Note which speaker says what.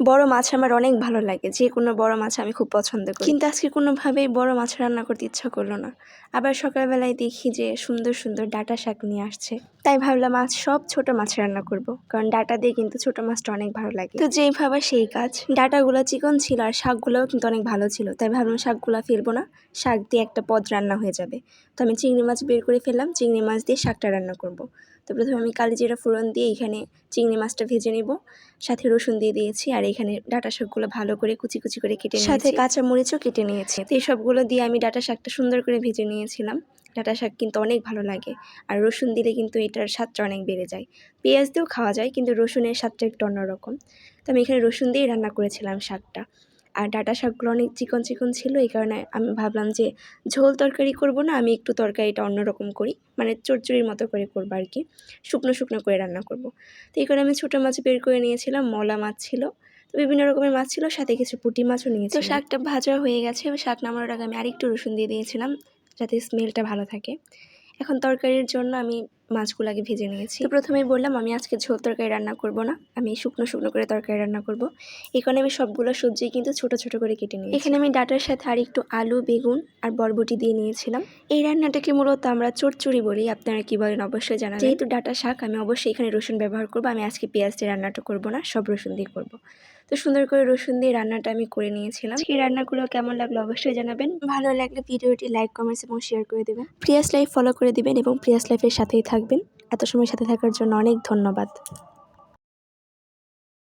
Speaker 1: বড় মাছ আমার অনেক ভালো লাগে। যে কোনো বড় মাছ আমি খুব পছন্দ করি। কিন্তু আজকে কোনোভাবেই বড় মাছ রান্না করতে ইচ্ছা করল না। আবার সকালবেলায় দেখি যে সুন্দর সুন্দর ডাটা শাক নিয়ে আসছে। তাই ভাবলাম আজ সব ছোট মাছ রান্না করব। কারণ ডাটা দিয়ে কিন্তু ছোট মাছটা অনেক ভালো লাগে। তো যেই ভাবা সেই কাজ। ডাটাগুলো চিকন ছিল আর শাকগুলোও কিন্তু অনেক ভালো ছিল। তাই ভাবলাম শাকগুলো ফেলব না। শাক দিয়ে একটা পদ রান্না হয়ে যাবে। তো আমি চিংড়ি মাছ বের করে ফেললাম। চিংড়ি মাছ দিয়ে শাকটা রান্না করব। তো প্রথমে আমি কালিজিরা ফোড়ন দিয়ে এখানে চিংড়ি মাছটা ভেজে নেব। সাথে রসুন দিয়ে দিয়েছি আর এখানে ডাটা শাকগুলো ভালো করে কুচি কুচি করে কেটে সাথে কাঁচা মরিচও কেটে নিয়েছি। তো এই সবগুলো দিয়ে আমি ডাটা শাকটা সুন্দর করে ভেজে নিয়েছিলাম। ডাটা শাক কিন্তু অনেক ভালো লাগে আর রসুন দিলে কিন্তু এটার স্বাদটা অনেক বেড়ে যায়। পেঁয়াজ দিয়েও খাওয়া যায় কিন্তু রসুনের স্বাদটা একটু অন্যরকম। তো আমি এখানে রসুন দিয়েই রান্না করেছিলাম শাকটা। আর ডাটা শাকগুলো অনেক চিকন চিকন ছিল এই কারণে আমি ভাবলাম যে ঝোল তরকারি করব না আমি একটু তরকারিটা অন্যরকম করি মানে চচ্চড়ির মতো করে করব আর কি শুকনো শুকনো করে রান্না করব। তো এই কারণে আমি ছোটো মাছ বের করে নিয়েছিলাম মলা মাছ ছিল তো বিভিন্ন রকমের মাছ ছিল সাথে কিছু পুঁটি মাছও নিয়েছি তো শাকটা ভাজা হয়ে গেছে শাক নামানোর আগে আমি আরেকটু রসুন দিয়ে দিয়েছিলাম যাতে স্মেলটা ভালো থাকে। এখন তরকারির জন্য আমি মাছগুলো আগে ভেজে নিয়েছি। তো প্রথমেই বললাম আমি আজকে ঝোল তরকারি রান্না করব না আমি শুকনো শুকনো করে তরকারি রান্না করব। এখানে আমি সবগুলো সবজি কিন্তু ছোট ছোট করে কেটে নিই এখানে আমি ডাটার সাথে আর একটু আলু বেগুন আর বরবটি দিয়ে নিয়েছিলাম। এই রান্নাটাকে মূলত আমরা চটচড়ি বলি আপনারা কি বলেন অবশ্যই জানাবেন। যেহেতু ডাটা শাক আমি অবশ্যই এখানে রসুন ব্যবহার করব আমি আজকে পেঁয়াজ দিয়ে রান্নাটা করব না সব রসুন দিয়ে করব। তো সুন্দর করে রসুন দিয়ে রান্নাটা আমি করে নিয়েছিলাম। এই রান্নাগুলো কেমন লাগল অবশ্যই জানাবেন। ভালো লাগলে ভিডিওটি লাইক কমেন্টস এবং শেয়ার করে দেবেন। প্রিয়াস লাইফ ফলো করে দিবেন এবং প্রিয়াস লাইফের সাথেই থাকবেন। এত সময় সাথে থাকার জন্য অনেক ধন্যবাদ।